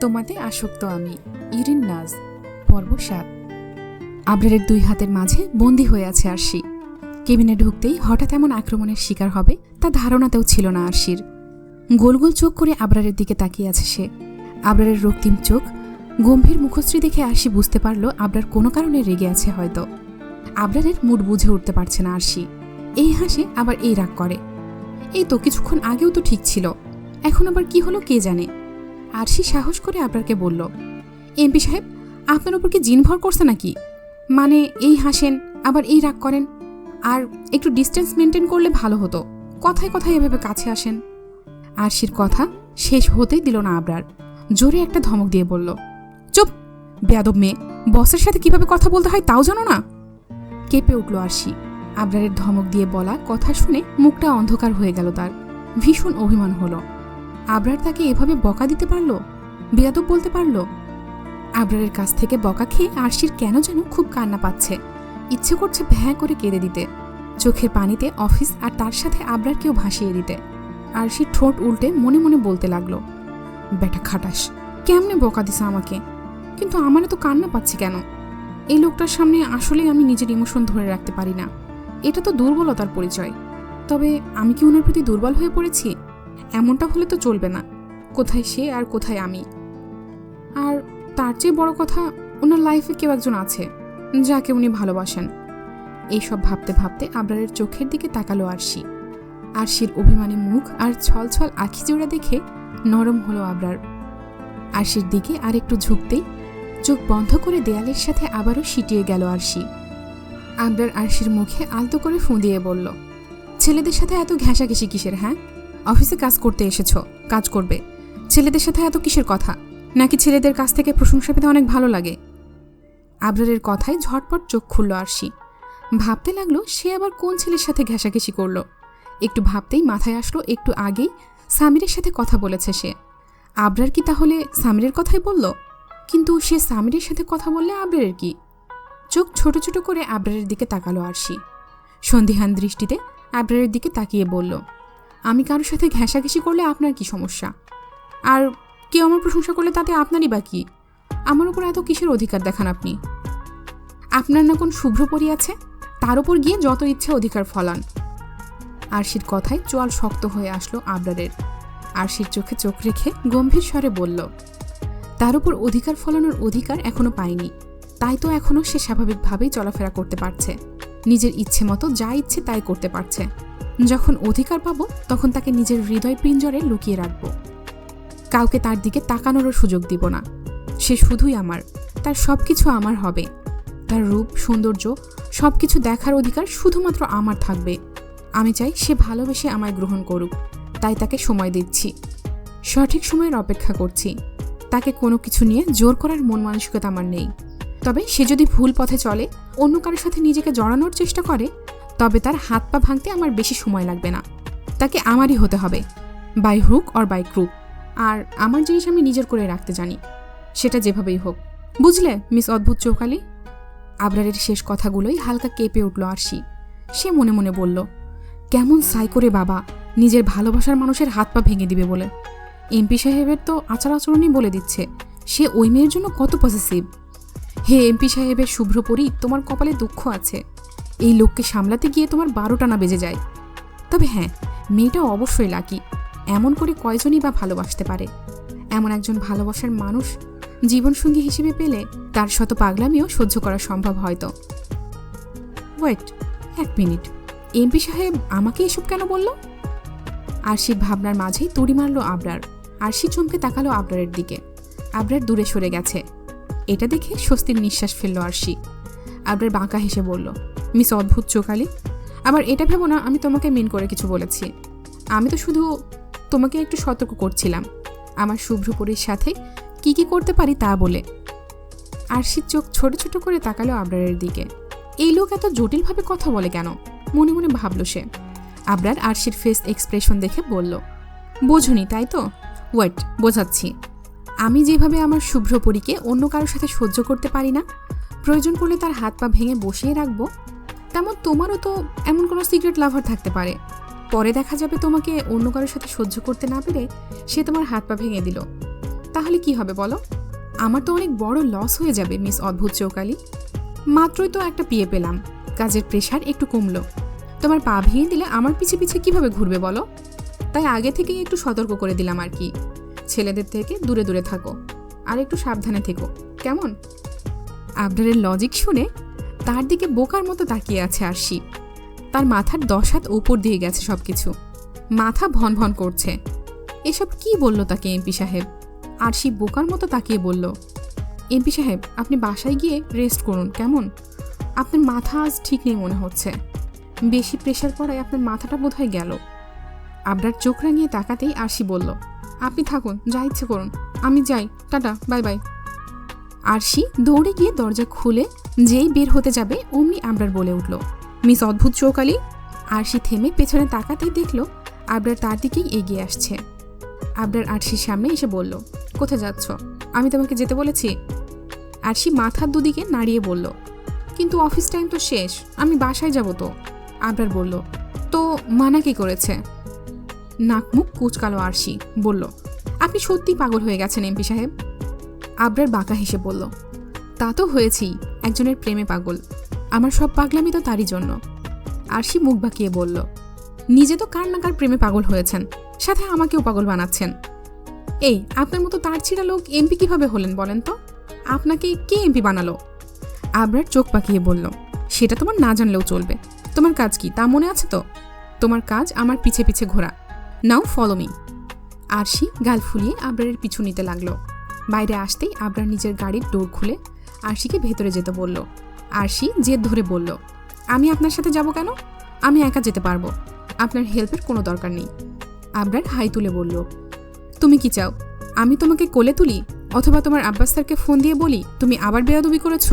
তোমাতে আসক্ত আমি, ইরিন নাজ, পর্ব সাত। আবরারের দুই হাতের মাঝে বন্দি হয়ে আছে আরশি। কেবিনে ঢুকতেই হঠাৎ এমন আক্রমণের শিকার হবে তা ধারণাতেও ছিল না আরশির। গোল গোল চোখ করে আবরারের দিকে তাকিয়ে আছে সে। আবরারের রক্তিম চোখ, গম্ভীর মুখশ্রী দেখে আরশি বুঝতে পারল আবরার কোনো কারণে রেগে আছে হয়তো। আবরারের মুড বুঝে উঠতে পারছে না আরশি। এই হাসে আবার এই রাগ করে। এই তো কিছুক্ষণ আগেও তো ঠিক ছিল। এখন আবার কি হলো কে জানে? আরশি সাহস করে আবরারকে বলল, এমপি সাহেব, আপনার উপর কি জিন ভর করছে নাকি? মানে এই হাসেন, আবার এই রাগ করেন? আর একটু ডিস্টেন্স মেনটেন করলে ভালো হতো। কথায় কথায় এভাবে কাছে আসেন। আরশির কথা শেষ হতেই দিল না আবরার। জোরে একটা ধমক দিয়ে বলল, চুপ! বেয়াদব মেয়ে, বসের সাথে কীভাবে কথা বলতে হয় তাও জানো না? কেঁপে উঠল আরশি। আবরারের ধমক দিয়ে বলা কথা শুনে মুখটা অন্ধকার হয়ে গেল তার। ভীষণ অভিমান হলো। আবরার তাকে এভাবে বকা দিতে পারল? বেয়াদব বলতে পারল? আবরারের কাছ থেকে বকা খেয়ে আরশির কেন যেন খুব কান্না পাচ্ছে। ইচ্ছে করছে ভ্যাঁ করে কেঁদে দিতে। চোখের পানিতে অফিস আর তার সাথে আবরারকেও ভাসিয়ে দিতে। আরশির ঠোঁট উল্টে মনে মনে বলতে লাগল, বেটা খাটাস, কেমনে বকা দিছে আমাকে? কিন্তু আমার তো কান্না পাচ্ছে কেন? এই লোকটার সামনে আসলেই আমি নিজের ইমোশন ধরে রাখতে পারি না। এটা তো দুর্বলতার পরিচয়। তবে আমি কি ওনার প্রতি দুর্বল হয়ে পড়েছি? এমনটা হলে তো চলবে না। কোথায় সে আর কোথায় আমি? আর তার চেয়ে বড় কথা, ওনার লাইফে কেউ একজন আছে, যাকে উনি ভালোবাসেন। এইসব ভাবতে ভাবতে আবরারের চোখের দিকে তাকালো আরশি। আরশির অভিমানী মুখ আর ছল ছল আখি জোড়া দেখে নরম হলো আবরার। আরশির দিকে আর একটু ঝুঁকতেই চোখ বন্ধ করে দেয়ালের সাথে আবারও সিটিয়ে গেল আরশি। আবরার আরশির মুখে আলতো করে ফুঁ দিয়ে বলল, ছেলেদের সাথে এত ঘেঁষাঘেঁষি কিসের হ্যাঁ? অফিসে কাজ করতে এসেছ, কাজ করবে। ছেলেদের সাথে এত কিসের কথা? নাকি ছেলেদের কাছ থেকে প্রশংসা পেতে অনেক ভালো লাগে? আবরারের কথায় ঝটপট চোখ খুলল আরশি। ভাবতে লাগল সে আবার কোন ছেলের সাথে ঘেঁষাঘেঁষি করল। একটু ভাবতেই মাথায় আসলো, একটু আগেই সামিরের সাথে কথা বলেছে সে। আবরার কি তাহলে সামিরের কথাই বলল? কিন্তু সে সামিরের সাথে কথা বললে আবরারের কি? চোখ ছোট ছোট করে আবরারের দিকে তাকালো আরশি। সন্ধিহান দৃষ্টিতে আবরারের দিকে তাকিয়ে বলল আমি কারোর সাথে ঘেঁষাঘেঁষি করলে আপনার কি সমস্যা? আর কেউ আমার প্রশংসা করলে তাতে আপনারই বা কি? আমার উপর এত কিসের অধিকার দেখান আপনি? আপনার না কোন শুভ্র পরি আছে? তার উপর গিয়ে যত ইচ্ছে অধিকার ফলান। আরশির কথায় চোয়াল শক্ত হয়ে আসলো আবরারের। আরশির চোখে চোখ রেখে গম্ভীর স্বরে বলল, তার উপর অধিকার ফলানোর অধিকার এখনও পায়নি তাই তো এখনও সে স্বাভাবিকভাবেই চলাফেরা করতে পারছে। নিজের ইচ্ছে মতো যা ইচ্ছে তাই করতে পারছে। যখন অধিকার পাবো, তখন তাকে নিজের হৃদয় পিঞ্জরে লুকিয়ে রাখব। কাউকে তার দিকে তাকানোরও সুযোগ দিব না। সে শুধুই আমার, তার সব কিছু আমার হবে। তার রূপ, সৌন্দর্য সব কিছু দেখার অধিকার শুধুমাত্র আমার থাকবে। আমি চাই সে ভালোবেসে আমায় গ্রহণ করুক। তাই তাকে সময় দিচ্ছি। সঠিক সময়ের অপেক্ষা করছি। তাকে কোনো কিছু নিয়ে জোর করার মন মানসিকতা আমার নেই। তবে সে যদি ভুল পথে চলে, অন্য কারোর সাথে নিজেকে জড়ানোর চেষ্টা করে তবে তার হাত পা ভাঙতে আমার বেশি সময় লাগবে না। তাকে আমারই হতে হবে by hook or by crook আর আমার জিনিস আমি নিজের করে রাখতে জানি, সেটা যেভাবেই হোক। বুঝলে, মিস অদ্ভুত চৌকালি? আবরারের শেষ কথাগুলোই হালকা কেঁপে উঠল আরশি। সে মনে মনে বলল, কেমন সাই করে বাবা, নিজের ভালোবাসার মানুষের হাত পা ভেঙে দিবে বলে। এমপি সাহেবের তো আচার আচরণই বলে দিচ্ছে, সে ওই মেয়ের জন্য কত পজিটিভ হে এমপি সাহেবের শুভ্র পরি তোমার কপালে দুঃখ আছে। এই লোককে সামলাতে গিয়ে তোমার বারোটা না বেজে যায়। তবে হ্যাঁ মেয়েটা অবশ্যই লাকি। এমন করে কয়জনই বা ভালোবাসতে পারে? এমন একজন ভালোবাসার মানুষ জীবনসঙ্গী হিসেবে পেলে তার শত পাগলামিও সহ্য করা সম্ভব হয়তো। ওয়েট এক মিনিট। এমপি সাহেব আমাকে এসব কেন বলল? আরশির ভাবনার মাঝেই তড়ি মারল আবরার আরশি চমকে তাকালো আবরারের দিকে। আবরার দূরে সরে গেছে। এটা দেখে স্বস্তির নিঃশ্বাস ফেলল আরশি। আবরার বাঁকা হেসে বলল মিস অদ্ভুত চোখালি। আবার এটা ভেবো না, আমি তোমাকে মিন করে কিছু বলেছি। আমি তো শুধু তোমাকে একটু সতর্ক করছিলাম। আমার শুভ্রপুরীর সাথে কি কি করতে পারি তা বলে। আরশির চোখ ছোট ছোট করে তাকালো আবরারের দিকে। এই লোক এত জটিলভাবে কথা বলে কেন? মনে মনে ভাবল সে। আবরার আরশির ফেস এক্সপ্রেশন দেখে বলল, বোঝুনি, তাই তো? ওয়েট বোঝাচ্ছি। আমি যেভাবে আমার শুভ্রপরীকে অন্য কারোর সাথে সহ্য করতে পারি না, প্রয়োজন পড়লে তার হাত পা ভেঙে বসিয়ে রাখব। তেমন তোমারও তো এমন কোনো সিক্রেট লাভার থাকতে পারে। পরে দেখা যাবে তোমাকে অন্য কারোর সাথে সহ্য করতে না পেরে সে তোমার হাত পা ভেঙে দিল। তাহলে কি হবে বলো? আমার তো অনেক বড় লস হয়ে যাবে মিস অদ্ভুত চৌকালি। মাত্রই তো একটা পিয়ে পেলাম। কাজের প্রেশার একটু কমলো। তোমার পা ভেঙে দিলে আমার পিছে পিছে কীভাবে ঘুরবে বলো? তাই আগে থেকেই একটু সতর্ক করে দিলাম আর কি। ছেলেদের থেকে দূরে দূরে থাকো। আর একটু সাবধানে থেকো। কেমন? আবরারের লজিক শুনে তার দিকে বোকার মতো তাকিয়ে আছে আরশি। তার মাথার দশ হাত ওপর দিয়ে গেছে সব কিছু মাথা ভন ভন করছে। এসব কি বলল তাকে এমপি সাহেব? আরশি বোকার মতো তাকিয়ে বলল, এমপি সাহেব, আপনি বাসায় গিয়ে রেস্ট করুন, কেমন? আপনার মাথা আজ ঠিক নেই মনে হচ্ছে। বেশি প্রেশার পড়ায় আপনার মাথাটা বোধহয় গেল। আবরার চোখ রাঙিয়ে তাকাতেই আরশি বলল, আপনি থাকুন, যা ইচ্ছে করুন। আমি যাই। Tata, bye bye. আরশি দৌড়ে গিয়ে দরজা খুলে যেই বের হতে যাবে, অমনি আবরার বলে উঠল, মিস অদ্ভুত চৌকালি। আরশি থেমে পেছনে তাকাতেই দেখল, আবরার তার দিকেই এগিয়ে আসছে। আবরার আরশির সামনে এসে বলল, কোথায় যাচ্ছ? আমি তোমাকে যেতে বলেছি? আরশি মাথার দুদিকে নাড়িয়ে বলল, কিন্তু অফিস টাইম তো শেষ, আমি বাসায় যাব তো। আবরার বলল, তো মানা কি করেছে? নাক মুখ কুচকালো আরশি, বলল, আপনি সত্যি পাগল হয়ে গেছেন এমপি সাহেব। আবরার বাঁকা হেসে বলল, তা তো হয়েছেই। একজনের প্রেমে পাগল। আমার সব পাগলামি তো তারই জন্য। আরশি মুখ বাঁকিয়ে বলল, নিজে তো কার না কার প্রেমে পাগল হয়েছেন, সাথে আমাকেও পাগল বানাচ্ছেন। এই, আপনার মতো তার ছিঁড়া লোক এমপি কীভাবে হলেন বলেন তো? আপনাকে কে এমপি বানালো? আবরার চোখ পাকিয়ে বলল, সেটা তোমার না জানলেও চলবে। তোমার কাজ কি, তা মনে আছে তো? তোমার কাজ আমার পিছে পিছে ঘোরা। নাও ফলো মি আরশি গাল ফুলিয়ে আবরারের পিছু নিতে লাগল। বাইরে আসতেই আবরার নিজের গাড়ির ডোর খুলে আরশিকে ভেতরে যেতে বলল। আরশি জেদ ধরে বলল, আমি আপনার সাথে যাব কেন? আমি একা যেতে পারব। আপনার হেল্পের কোনো দরকার নেই। আবরার হাই তুলে বলল, তুমি কি চাও? আমি তোমাকে কোলে তুলি? অথবা তোমার আব্বাস স্যারকে ফোন দিয়ে বলি, তুমি আবার বেয়াদবি করেছ?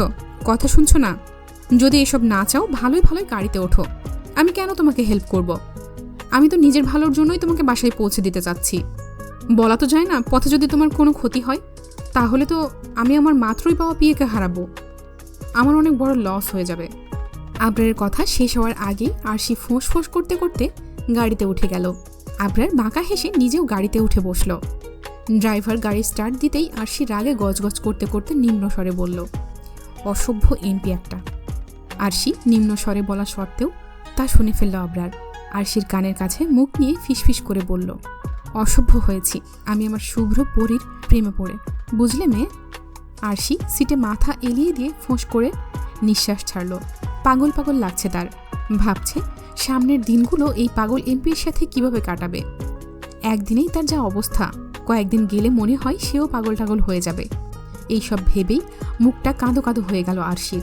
কথা শুনছো না? যদি এসব না চাও, ভালোই ভালোই গাড়িতে ওঠো। আমি কেন তোমাকে হেল্প করব। আমি তো নিজের ভালোর জন্যই তোমাকে বাসায় পৌঁছে দিতে চাচ্ছি। বলা তো যায় না, পথে যদি তোমার কোনো ক্ষতি হয় তাহলে তো আমি আমার মাত্রই পাওয়া পিয়েকে হারাবো। আমার অনেক বড় লস হয়ে যাবে। আবরারের কথা শেষ হওয়ার আগেই আরশি ফোঁস ফোঁস করতে করতে গাড়িতে উঠে গেল। আবরার বাঁকা হেসে নিজেও গাড়িতে উঠে বসল। ড্রাইভার গাড়ি স্টার্ট দিতেই আরশি রাগে গজগজ করতে করতে নিম্ন স্বরে বলল, অসভ্য এমপি একটা। আরশি নিম্ন স্বরে বলা সত্ত্বেও তা শুনে ফেলল আবরার। আরশির কানের কাছে মুখ নিয়ে ফিসফিস করে বলল অসভ্য হয়েছি। আমি আমার শুভ্র পরীর প্রেমে পড়ে। বুঝলে মেয়ে? আরশি সিটে মাথা এলিয়ে দিয়ে ফোঁস করে নিঃশ্বাস ছাড়ল। পাগল পাগল লাগছে তার। ভাবছে সামনের দিনগুলো এই পাগল এমপির সাথে কীভাবে কাটাবে। একদিনেই তার যা অবস্থা। কয়েকদিন গেলে মনে হয় সেও পাগল টাগল হয়ে যাবে। এইসব ভেবেই মুখটা কাঁদো কাঁদো হয়ে গেল আরশির।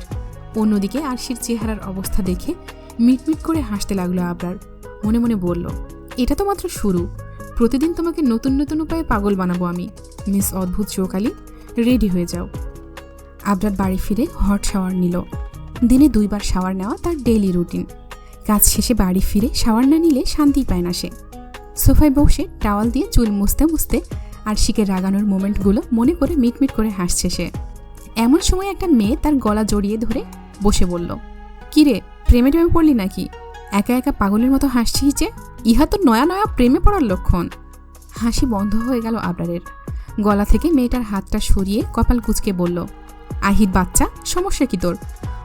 অন্যদিকে আরশির চেহারার অবস্থা দেখে মিটমিট করে হাসতে লাগল আবরার। মনে মনে বলল, এটা তো মাত্র শুরু। প্রতিদিন তোমাকে নতুন নতুন উপায়ে পাগল বানাবো আমি। মিস অদ্ভুত চৌকালি, রেডি হয়ে যাও। আবরার বাড়ি ফিরে হট শাওয়ার নিল। দিনে দুইবার শাওয়ার নেওয়া তার ডেইলি রুটিন কাজ শেষে বাড়ি ফিরে শাওয়ার না নিলে শান্তি পায় না সে। সোফায় বসে টাওয়াল দিয়ে চুল মুছতে মুছতে আর শিকে রাগানোর মোমেন্টগুলো মনে করে মিটমিট করে হাসছে সে। এমন সময় একটা মেয়ে তার গলা জড়িয়ে ধরে বসে বলল, কিরে প্রেমে টেমে পড়লি নাকি? একা একা পাগলের মতো হাসছিস যে? ইহা তো নয়া নয়া প্রেমে পড়ার লক্ষণ। হাসি বন্ধ হয়ে গেল আবরারের। গলা থেকে মেয়েটার হাতটা সরিয়ে কপাল কুচকে বলল, আহির বাচ্চা, সমস্যা কি তোর?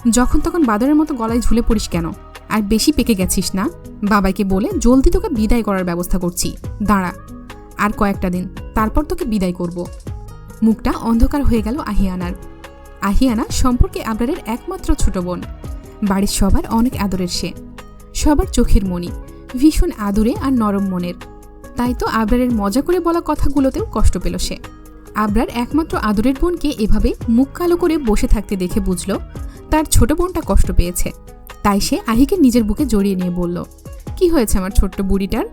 যখন তখন বাদরের মতো গলায় ঝুলে পড়িস কেন? আর বেশি পেকে গেছিস না? বাবাইকে বলে, জলদি তোকে বিদায় করার ব্যবস্থা করছি। দাঁড়া। আর কয়েকটা দিন। তারপর তোকে বিদায় করব। মুখটা অন্ধকার হয়ে গেল আহিয়ানার। আহিয়ানা সম্পর্কে আবরারের একমাত্র ছোট বোন। বাড়ির সবার অনেক আদরের সে। সবার চোখের মণি। ভীষণ আদরে আর নরম মনের। তাই তো আবরারের মজা করে বলা কথাগুলোতেও কষ্ট পেল সে। আবরার একমাত্র আদরের বোনকে এভাবে মুখ কালো করে বসে থাকতে দেখে বুঝল, তার ছোট বোনটা কষ্ট পেয়েছে। তাই সে আহিকে নিজের বুকে জড়িয়ে নিয়ে বলল, কি হয়েছে আমার ছোট্ট বুড়িটার?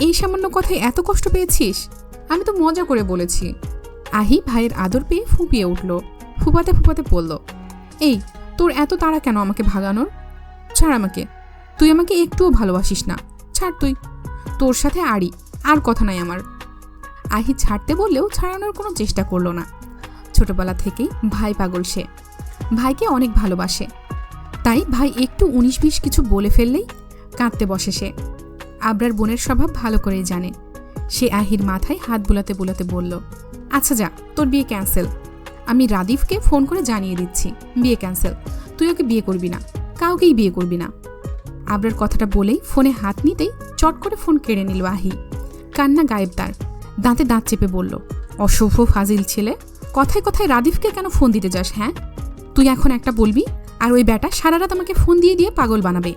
এই সামান্য কথায় এত কষ্ট পেয়েছিস? আমি তো মজা করে বলেছি। আহি ভাইয়ের আদর পেয়ে ফুপিয়ে উঠল। ফুপাতে ফুপাতে বলল, এই, তোর এত তাড়া কেন আমাকে ভাগানোর? ছাড় আমাকে। তুই আমাকে একটুও ভালোবাসিস না। ছাড় তুই। তোর সাথে আড়ি, আর কথা নাই আমার। আহি ছাড়তে বললেও ছাড়ানোর কোনো চেষ্টা করল না। ছোটবেলা থেকেই ভাই পাগল সে। ভাইকে অনেক ভালোবাসে। তাই ভাই একটু উনিশ বিশ কিছু বলে ফেললেই কাঁদতে বসে সে। আবরার বোনের স্বভাব ভালো করেই জানে। সে আহির মাথায় হাত বুলাতে বুলাতে বলল আচ্ছা যা, তোর বিয়ে ক্যান্সেল। আমি রাদিফকে ফোন করে জানিয়ে দিচ্ছি, বিয়ে ক্যান্সেল। তুই ওকে বিয়ে করবি না, কাউকেই বিয়ে করবি না। আবরার কথাটা বলেই ফোনে হাত নিতেই চট করে ফোন কেড়ে নিল আহি। কান্না গায়েব তার। দাঁতে দাঁত চেপে বলল, অশুভ ফাজিল ছেলে, কথায় কথায় রাদিফকে কেন ফোন দিতে যাস হ্যাঁ? তুই এখন একটা বলবি, আর ওই ব্যাটা সারা রাত আমাকে ফোন দিয়ে দিয়ে পাগল বানাবে।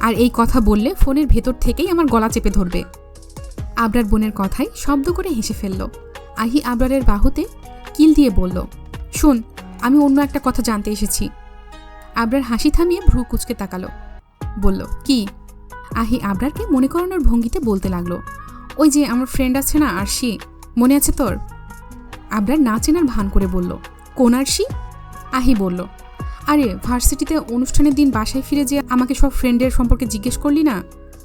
আর এই কথা বললে ফোনের ভেতর থেকেই আমার গলা চেপে ধরবে। আবরার বোনের কথায় শব্দ করে হেসে ফেলল। আহি আবরারের বাহুতে কিল দিয়ে বলল, শোন, আমি অন্য একটা কথা জানতে এসেছি। আবরার হাসি থামিয়ে ভ্রু কুচকে তাকালো। বলল, কি? আহি আবরারকে মনে করানোর ভঙ্গিতে বলতে লাগল, ওই যে আমার ফ্রেন্ড আছে না আরশি, মনে আছে তোর? আবরার না চেনার ভান করে বলল, কোন আরশি? আহি বলল, আরে, ভার্সিটিতে অনুষ্ঠানের দিন বাসায় ফিরে যে আমাকে সব ফ্রেন্ডের সম্পর্কে জিজ্ঞেস করলি না?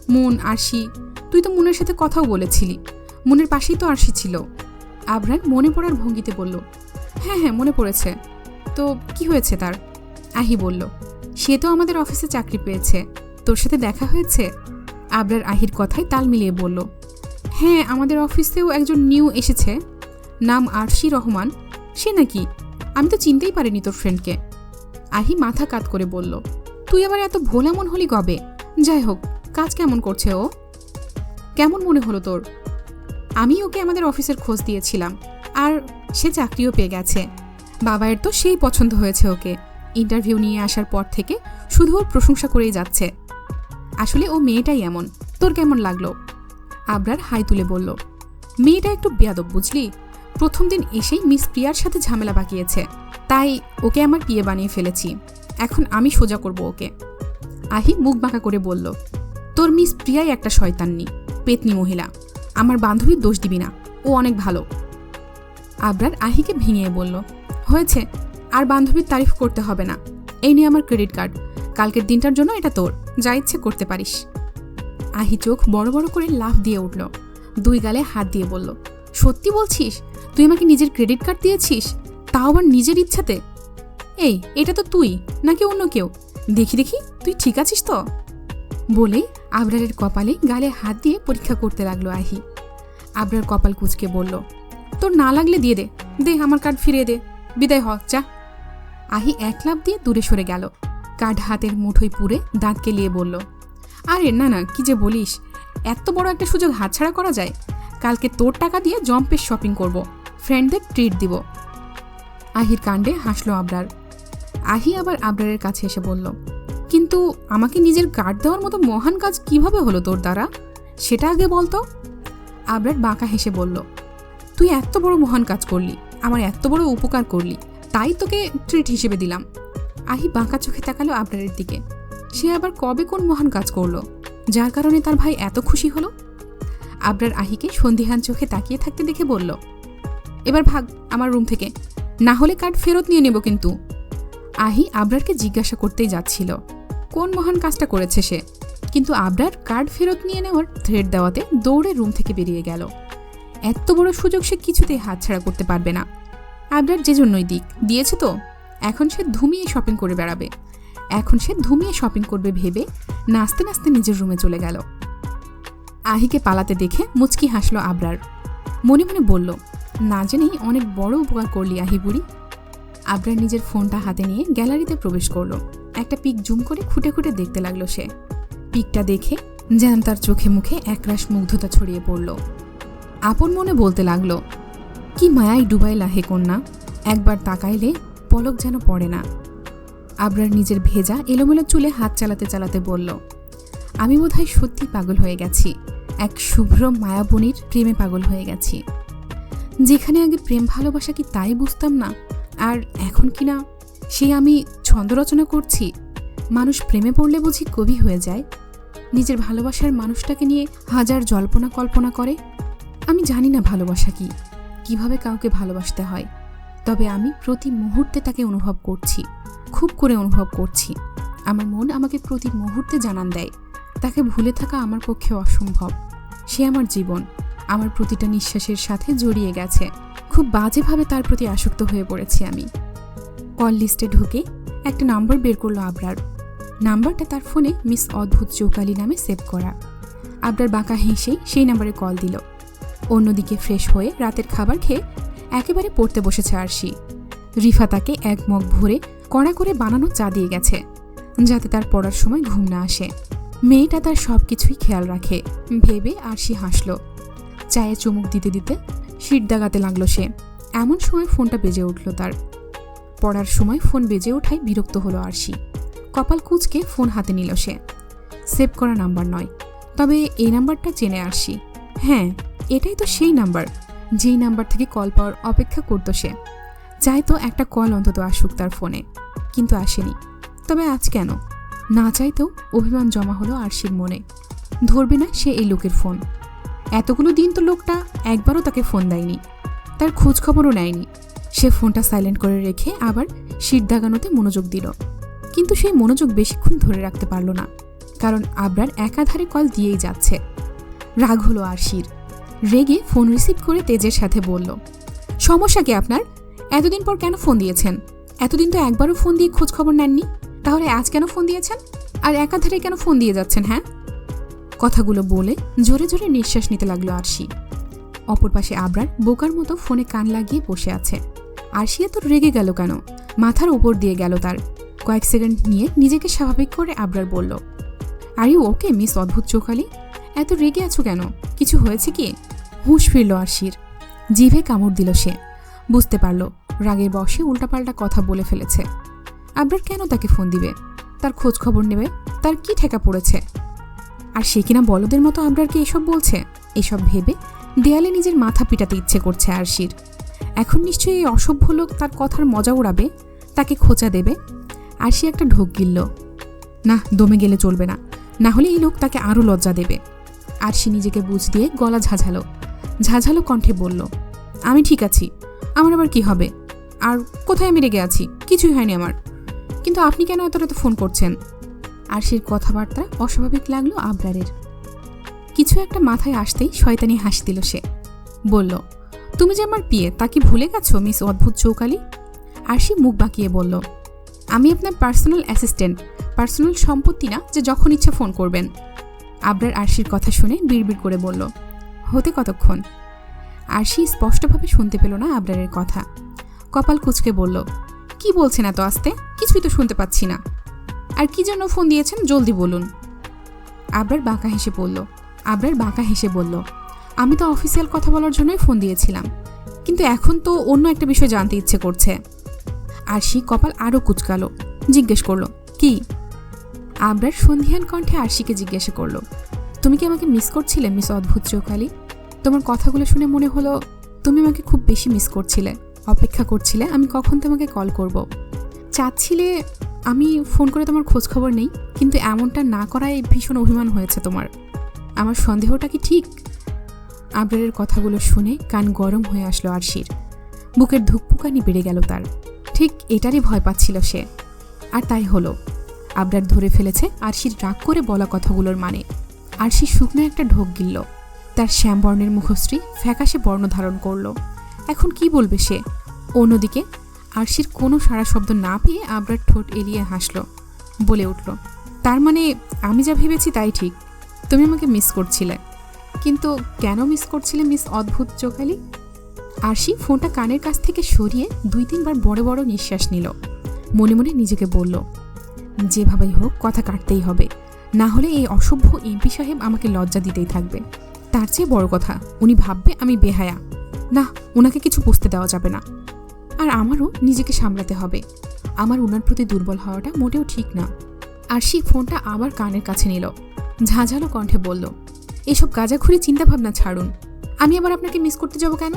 মুন, আরশি, তুই তো মনের সাথে কথাও বলেছিলি, মনের পাশেই তো আরশি ছিল। আবরার মনে পড়ার ভঙ্গিতে বলল হ্যাঁ হ্যাঁ মনে পড়েছে, তো কি হয়েছে তার? আহি বলল সে তো আমাদের অফিসে চাকরি পেয়েছে। তোর সাথে দেখা হয়েছে? আবরার আহির কথায় তাল মিলিয়ে বলল হ্যাঁ আমাদের অফিসেও একজন নিউ এসেছে, নাম আরশি রহমান। সে নাকি? আমি তো চিনতেই পারিনি তোর ফ্রেন্ডকে আহি মাথা কাত করে বলল, তুই আবার এত ভোলা মন হলি কবে? যাই হোক, কাজ কেমন করছে ও? কেমন মনে হলো তোর? আমি ওকে আমাদের অফিসের খোঁজ দিয়েছিলাম, আর সে চাকরিও পেয়ে গেছে। বাবায়ের তো সেই পছন্দ হয়েছে ওকে। ইন্টারভিউ নিয়ে আসার পর থেকে শুধু ওর প্রশংসা করেই যাচ্ছে। আসলে ও মেয়েটাই এমন। তোর কেমন লাগল? আবরার হাই তুলে বলল, মেয়েটা একটু বেয়াদব, বুঝলি? প্রথম দিন এসেই মিস প্রিয়ার সাথে ঝামেলা বাকিয়েছে। তাই ওকে আমার বিয়ে বানিয়ে ফেলেছি। এখন আমি সোজা করব ওকে। আহি মুখ বাঁকা করে বলল, তোর মিস প্রিয়াই একটা শয়তাননি, পেতনি মহিলা। আমার বান্ধবীর দোষ দিবি না। ও অনেক ভালো। আবরার আহিকে ভেঙে বলল, হয়েছে। আর বান্ধবীর তারিফ করতে হবে না। এই নিয়ে আমার ক্রেডিট কার্ড কালকের দিনটার জন্য এটা তোর। যা ইচ্ছে করতে পারিস। আহি চোখ বড় বড় করে লাফ দিয়ে উঠল। দুই গালে হাত দিয়ে বলল, সত্যি বলছিস? তুই আমাকে নিজের ক্রেডিট কার্ড দিয়েছিস? তাও আবার নিজের ইচ্ছাতে? এই, এটা তো তুই, নাকি অন্য কেউ? দেখি দেখি, তুই ঠিক আছিস তো? বলেই আবরারের কপালে গালে হাত দিয়ে পরীক্ষা করতে লাগল আহি। আবরার কপাল কুচকে বলল, তোর না লাগলে দিয়ে দে। দে আমার কার্ড ফিরিয়ে দে। বিদায় হ, যা। আহি এক লাভ দিয়ে দূরে সরে গেল। কার্ড হাতের মুঠোয় পুরে দাঁত কেলিয়ে বলল, আরে, না না, কি যে বলিস? এত বড় একটা সুযোগ হাতছাড়া করা যায়? কালকে তোর টাকা দিয়ে জম্পের শপিং করব। ফ্রেন্ডদের ট্রিট দিব। আহির কাণ্ডে হাসলো আবরার। আহি আবার আবরারের কাছে এসে বলল, কিন্তু আমাকে নিজের কার্ড দেওয়ার মতো মহান কাজ কীভাবে হলো তোর দ্বারা? সেটা আগে বলতো? আবরার বাঁকা হেসে বলল, তুই এত বড় মহান কাজ করলি, আমার এত বড় উপকার করলি। তাই তোকে ট্রিট হিসেবে দিলাম। আহি বাঁকা চোখে তাকালো আবরারের দিকে। সে আবার কবে কোন মহান কাজ করল? যার কারণে তার ভাই এত খুশি হলো? আবরার আহিকে সন্ধিহান চোখে তাকিয়ে থাকতে দেখে বলল, এবার ভাগ আমার রুম থেকে। না হলে কার্ড ফেরত নিয়ে নেব কিন্তু। আহি আবরারকে জিজ্ঞাসা করতেই যাচ্ছিল, কোন মহান কাজটা করেছে সে? কিন্তু আবরার কার্ড ফেরত নিয়ে নেওয়ার থ্রেড দেওয়াতে দৌড়ে রুম থেকে বেরিয়ে গেল। এত বড় সুযোগ সে কিছুতেই হাতছাড়া করতে পারবে না। আবরার যে জন্যই দিক, দিয়েছে তো? এখন সে ধুমিয়ে শপিং করে বেড়াবে। এখন সে ধুমিয়ে শপিং করবে ভেবে নাচতে নাচতে নিজের রুমে চলে গেল। আহিকে পালাতে দেখে মুচকি হাসলো আবরার। মনে মনে বলল, না জেনেই অনেক বড় উপকার করলি আহি বুড়ি। আবরার নিজের ফোনটা হাতে নিয়ে গ্যালারিতে প্রবেশ করল। একটা পিক জুম করে খুঁটে খুঁটে দেখতে লাগল সে। পিকটা দেখে যেন তার চোখে মুখে একরাশ মুগ্ধতা ছড়িয়ে পড়ল। আপন মনে বলতে লাগল কি মায়াই ডুবাইলা হে কন্যা? একবার তাকাইলে পলক যেন পড়ে না। আবরার নিজের ভেজা এলোমেলো চুলে হাত চালাতে চালাতে বলল, আমি বোধহয় সত্যি পাগল হয়ে গেছি। এক শুভ্র মায়াবনির প্রেমে পাগল হয়ে গেছি। যেখানে আগে প্রেম ভালোবাসা কি তাই বুঝতাম না? আর এখন কি না? সে আমি ছন্দ রচনা করছি। মানুষ প্রেমে পড়লে বুঝি কবি হয়ে যায়। নিজের ভালোবাসার মানুষটাকে নিয়ে হাজার জল্পনা কল্পনা করে। আমি জানি না ভালোবাসা কি। কীভাবে কাউকে ভালোবাসতে হয়। তবে আমি প্রতি মুহূর্তে তাকে অনুভব করছি, খুব করে অনুভব করছি। আমার মন আমাকে প্রতি মুহূর্তে জানান দেয়, তাকে ভুলে থাকা আমার পক্ষে অসম্ভব। সে আমার জীবন, আমার প্রতিটা নিঃশ্বাসের সাথে জড়িয়ে গেছে। খুব বাজেভাবে তার প্রতি আসক্ত হয়ে পড়েছি আমি। কল লিস্টে ঢুকে একটা নাম্বার বের করল আবরার। নাম্বারটা তার ফোনে মিস অদ্ভুত চৌকালি নামে সেভ করা। আবরার বাঁকা হেসেই সেই নাম্বারে কল দিল। অন্যদিকে ফ্রেশ হয়ে রাতের খাবার খেয়ে একেবারে পড়তে বসেছে আরশি। রিফা তাকে এক মগ ভরে কড়া করে বানানো চা দিয়ে গেছে, যাতে তার পড়ার সময় ঘুম না আসে। মেয়েটা তার সব কিছুই খেয়াল রাখে। ভেবে আরশি হাসল। চায়ে চুমুক দিতে দিতে শীত দাগাতে লাগল সে। এমন সময় ফোনটা বেজে উঠল তার। পড়ার সময় ফোন বেজে ওঠায় বিরক্ত হলো আরশি। কপাল কুচকে ফোন হাতে নিল সে। সেভ করা নাম্বার নয়। তবে এই নাম্বারটা চেনে আরশি। হ্যাঁ এটাই তো সেই নাম্বার, যেই নাম্বার থেকে কল পাওয়ার অপেক্ষা করতো সে। চাইতো একটা কল অন্তত আসুক তার ফোনে কিন্তু আসেনি। তবে আজ কেন? না চাইতেও অভিমান জমা হলো আরশির মনে। ধরবে না সে এই লোকের ফোন এতগুলো দিন তো লোকটা একবারও তাকে ফোন দেয়নি। তার খোঁজ খবরও নেয়নি। সে ফোনটা সাইলেন্ট করে রেখে আবার শীত দাগানোতে মনোযোগ দিল। কিন্তু সেই মনোযোগ বেশিক্ষণ ধরে রাখতে পারল না, কারণ আবরার একাধারে কল দিয়েই যাচ্ছে। রাগ হলো আরশির। রেগে ফোন রিসিভ করে তেজের সাথে বলল, সমস্যা কি আপনার? এতদিন পর কেন ফোন দিয়েছেন? এতদিন তো একবারও ফোন দিয়ে খোঁজ খবর নেননি। তাহলে আজ কেন ফোন দিয়েছেন? আর একাধারে কেন ফোন দিয়ে যাচ্ছেন হ্যাঁ? কথাগুলো বলে জোরে জোরে নিঃশ্বাস নিতে লাগল আরশি। অপর পাশে আবরার বোকার মতো ফোনে কান লাগিয়ে বসে আছে। আরশি এত রেগে গেল কেন? মাথার উপর দিয়ে গেল তার। কয়েক সেকেন্ড নিয়ে নিজেকে স্বাভাবিক করে আবরার বলল, আর ইউ ওকে মিস অদ্ভুত চোখালি এত রেগে আছো কেন? কিছু হয়েছে কি? হুঁশ ফিরল আরশির। জিভে কামড় দিল সে। বুঝতে পারল, রাগের বসে উল্টাপাল্টা কথা বলে ফেলেছে। আবরার কেন তাকে ফোন দিবে? তার খোঁজ খবর নেবে? তার কি ঠেকা পড়েছে? আর সে কিনা বলদের মতো আবরারকে এসব বলছে? এসব ভেবে দেয়ালে নিজের মাথা পিটাতে ইচ্ছে করছে আরশির। এখন নিশ্চয়ই এই অসভ্য লোক তার কথার মজা উড়াবে, তাকে খোঁচা দেবে? আরশি একটা ঢোক গিলল। না, দমে গেলে চলবে না। না হলে এই লোক তাকে আরও লজ্জা দেবে। আরশি নিজেকে বুঝ দিয়ে গলা ঝাঝালো। ঝাঝালো কণ্ঠে বলল, আমি ঠিক আছি। আমার আবার কি হবে? আর কোথায় আমি রেগে আছি? কিছুই হয়নি আমার। কিন্তু আপনি কেন এত রাতে ফোন করছেন? আরশির কথাবার্তা অস্বাভাবিক লাগল আবরারের। কিছু একটা মাথায় আসতেই শয়তানি হাসি দিল সে। বলল, তুমি যে আমার বিয়ে তা কি ভুলে গেছো, মিস অদ্ভুত চৌকালি? আরশি মুখ বাঁকিয়ে বলল, আমি আপনার পার্সোনাল অ্যাসিস্ট্যান্ট, পার্সোনাল সম্পত্তি না যে যখন ইচ্ছা ফোন করবেন? আবরার আরশির কথা শুনে বিড়বিড় করে বলল হতে কতক্ষণ? আর আরশি স্পষ্টভাবে শুনতে পেল না আবরারের কথা। কপাল কুচকে বলল, কি বলছেন এত আস্তে? কিছুই তো শুনতে পাচ্ছি না। আর কি জন্য ফোন দিয়েছেন? জলদি বলুন। আবরার বাঁকা হেসে বলল, আবরার বাঁকা হেসে বলল, আমি তো অফিসিয়াল কথা বলার জন্যই ফোন দিয়েছিলাম, কিন্তু এখন তো অন্য একটা বিষয় জানতে ইচ্ছে করছে। আরশি কপাল আরও কুচকালো, জিজ্ঞেস করল, কি? আবরার সন্ধিয়ান কণ্ঠে আরশিকে জিজ্ঞাসা করল তুমি কি আমাকে মিস করছিলে মিস অদ্ভুত চোখালি? তোমার কথাগুলো শুনে মনে হলো, তুমি আমাকে খুব বেশি মিস করছিলে, অপেক্ষা করছিলে, আমি কখন তোমাকে কল করব। চাচ্ছিলে আমি ফোন করে তোমার খোঁজ খবর নেই, কিন্তু এমনটা না করায় ভীষণ অভিমান হয়েছে তোমার। আমার সন্দেহটা কি ঠিক? আবরারের কথাগুলো শুনে কান গরম হয়ে আসলো আরশির। বুকের ধুকপুকানি বেড়ে গেল তার। ঠিক এটারই ভয় পাচ্ছিল সে। আর তাই হলো। আবরার ধরে ফেলেছে আরশির রাগ করে বলা কথাগুলোর মানে। আরশি শুকনো একটা ঢোক গিলল। তার শ্যামবর্ণের মুখশ্রী ফ্যাকাশে বর্ণ ধারণ করল। এখন কি বলবে সে? অন্যদিকে আরশির কোনো সারা শব্দ না পেয়ে আবরার ঠোঁট এলিয়ে হাসল। বলে উঠল, তার মানে আমি যা ভেবেছি তাই ঠিক। তুমি আমাকে মিস করছিলে। কিন্তু কেন মিস করছিলে মিস অদ্ভুত চোখালি? আরশি ফোনটা কানের কাছ থেকে সরিয়ে দুই তিনবার বড় বড় নিঃশ্বাস নিল। মনে মনে নিজেকে বলল, যেভাবেই হোক, কথা কাটতেই হবে। না হলে এই অসভ্য এমপি সাহেব আমাকে লজ্জা দিতেই থাকবে। তার চেয়ে বড় কথা, উনি ভাববে আমি বেহায়া। না ওনাকে কিছু বুঝতে দেওয়া যাবে না। আর আমারও নিজেকে সামলাতে হবে। আমার ওনার প্রতি দুর্বল হওয়াটা মোটেও ঠিক না। আর সেই ফোনটা আবার কানের কাছে নিল। ঝাঁঝালো কণ্ঠে বলল, এসব গাঁজাখুরি চিন্তাভাবনা ছাড়ুন। আমি আবার আপনাকে মিস করতে যাব কেন?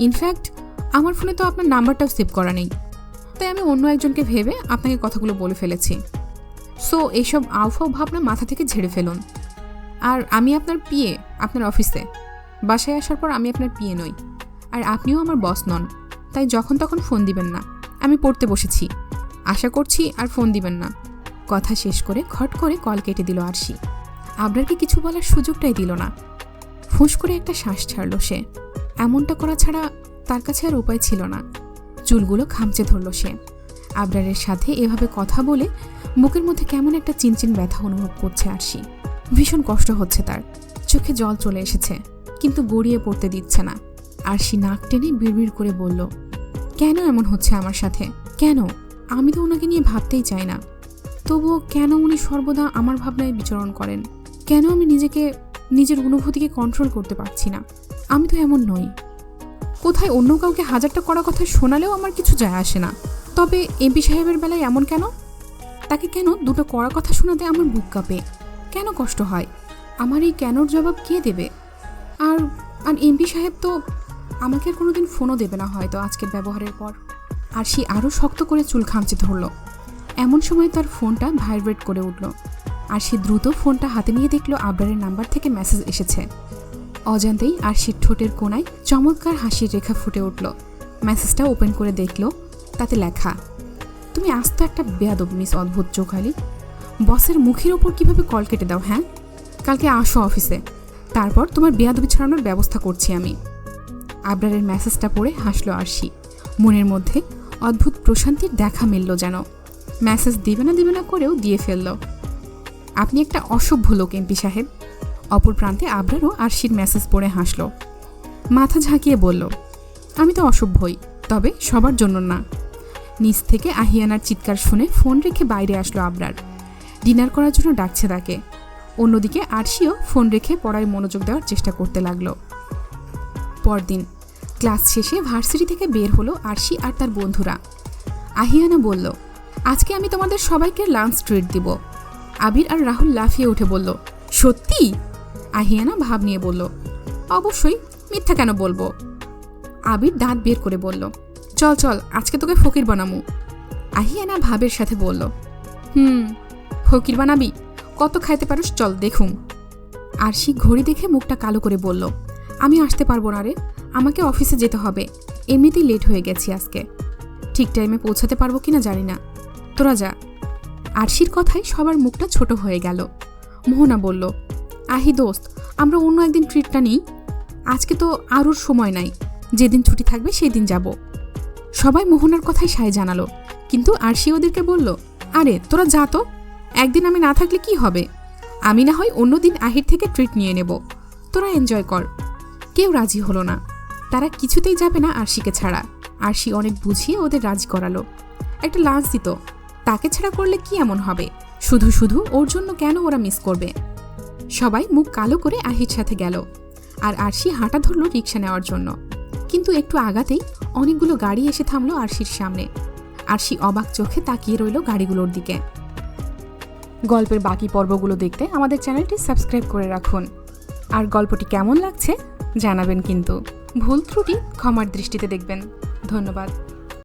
ইনফ্যাক্ট আমার ফোনে তো আপনার নাম্বারটাও সেভ করা নেই। তাই আমি অন্য একজনকে ভেবে আপনাকে কথাগুলো বলে ফেলেছি। সো এইসব আউফাও ভাবনা মাথা থেকে ঝেড়ে ফেলুন। আর আমি আপনার পিয়ে আপনার অফিসে। বাসায় আসার পর আমি আপনার পিয়ে নই। আর আপনিও আমার বস নন। তাই যখন তখন ফোন দিবেন না। আমি পড়তে বসেছি। আশা করছি আর ফোন দিবেন না। কথা শেষ করে খট করে কল কেটে দিল আরশি। আবরারকে কিছু বলার সুযোগটাই দিল না। ফুঁস করে একটা শ্বাস ছাড়ল সে। এমনটা করা ছাড়া তার কাছে আর উপায় ছিল না। চুলগুলো খামচে ধরল সে। আবরারের সাথে এভাবে কথা বলে বুকের মধ্যে কেমন একটা চিনচিন ব্যথা অনুভব করছে আরশি। ভীষণ কষ্ট হচ্ছে তার। চোখে জল চলে এসেছে, কিন্তু গড়িয়ে পড়তে দিচ্ছে না। আরশি নাক টেনে বিড়বিড় করে বলল, কেন এমন হচ্ছে আমার সাথে? কেন? আমি তো ওনাকে নিয়ে ভাবতেই চাই না। তবুও কেন উনি সর্বদা আমার ভাবনায় বিচরণ করেন? কেন আমি নিজেকে, নিজের অনুভূতিকে কন্ট্রোল করতে পারছি না? আমি তো এমন নই। কোথায় অন্য কাউকে হাজারটা করা কথা শোনালেও আমার কিছু যায় আসে না। তবে এমপি সাহেবের বেলায় এমন কেন? তাকে কেন দুটো কড়া কথা শোনাতে আমার বুক কাঁপে? কেন কষ্ট হয়? আমার এই কেনর জবাব কে দেবে? আর আর এমপি সাহেব তো আমাকে আর কোনোদিন ফোনও দেবে না হয়তো আজকের ব্যবহারের পর। আর সে আরও শক্ত করে চুল খামচে ধরল। এমন সময় তার ফোনটা ভাইব্রেট করে উঠল। আর সে দ্রুত ফোনটা হাতে নিয়ে দেখল আবরারের নাম্বার থেকে মেসেজ এসেছে। অজান্তেই আর সে ঠোঁটের কোনায় চমৎকার হাসির রেখা ফুটে উঠল। মেসেজটা ওপেন করে দেখল তাতে লেখা, তুমি আস্ত একটা বেয়াদব, মিস অদ্ভুত চোখালি। বসের মুখের ওপর কীভাবে কল কেটে দাও হ্যাঁ? কালকে আসো অফিসে। তারপর তোমার বেয়াদবি ছড়ানোর ব্যবস্থা করছি আমি। আবরারের মেসেজটা পড়ে হাসলো আরশি। মনের মধ্যে অদ্ভুত প্রশান্তির দেখা মিলল যেন। মেসেজ দিবে না দিবে না করেও দিয়ে ফেলল। আপনি একটা অসভ্য লোক এমপি সাহেব। অপর প্রান্তে আবরারও আরশির মেসেজ পড়ে হাসল। মাথা ঝাঁকিয়ে বলল, আমি তো অসভ্যই, তবে সবার জন্য না। নিচ থেকে আহিয়ানার চিৎকার শুনে ফোন রেখে বাইরে আসলো আবরার। ডিনার করার জন্য ডাকছে তাকে। অন্যদিকে আরশিও ফোন রেখে পড়ায় মনোযোগ দেওয়ার চেষ্টা করতে লাগল। পরদিন, ক্লাস শেষে ভার্সিটি থেকে বের হলো আরশি আর তার বন্ধুরা। আহিয়ানা বলল, আজকে আমি তোমাদের সবাইকে লাঞ্চ ট্রিট দিব। আবির আর রাহুল লাফিয়ে উঠে বলল, সত্যি? আহিয়ানা ভাব নিয়ে বলল, অবশ্যই, মিথ্যা কেন বলব? আবির দাঁত বের করে বলল চল চল, আজকে তোকে ফকির বানামু। আহিয়ানা ভাবের সাথে বলল, হুম, ফকির বানাবি? কত খাইতে পারোস? চল, দেখুম। আরশি ঘড়ি দেখে মুখটা কালো করে বলল, আমি আসতে পারব না রে, আমাকে অফিসে যেতে হবে। এমনিতেই লেট হয়ে গেছি আজকে। ঠিক টাইমে পৌঁছাতে পারব কিনা জানি না। তোরা যা। আরশির কথায় সবার মুখটা ছোট হয়ে গেল। মোহনা বলল, আহি দোস্ত, আমরা অন্য একদিন ট্রিটটা নিই। আজকে তো আরুর সময় নাই। যেদিন ছুটি থাকবে সেই দিন যাব। সবাই মোহনার কথাই সায় জানালো। কিন্তু আরশি ওদেরকে বলল, আরে, তোরা যা তো। একদিন আমি না থাকলে কি হবে? আমি না হয় অন্যদিন আহির থেকে ট্রিট নিয়ে নেব। তোরা এনজয় কর। কেউ রাজি হলো না। তারা কিছুতেই যাবে না আরশিকে ছাড়া। আরশি অনেক বুঝিয়ে ওদের রাজি করালো। একটা লাঞ্চ দিত। তাকে ছাড়া করলে কি এমন হবে? শুধু শুধু ওর জন্য কেন ওরা মিস করবে? সবাই মুখ কালো করে আহির সাথে গেল। আর আরশি হাঁটা ধরলো রিক্সা নেওয়ার জন্য। কিন্তু একটু আগাতেই অনেকগুলো গাড়ি এসে থামলো আরশির সামনে। আরশি অবাক চোখে তাকিয়ে রইল গাড়িগুলোর দিকে। গল্পের বাকি পর্বগুলো দেখতে আমাদের চ্যানেলটি সাবস্ক্রাইব করে রাখুন। আর গল্পটি কেমন লাগছে জানাবেন কিন্তু। ভুল ত্রুটি ক্ষমার দৃষ্টিতে দেখবেন। ধন্যবাদ।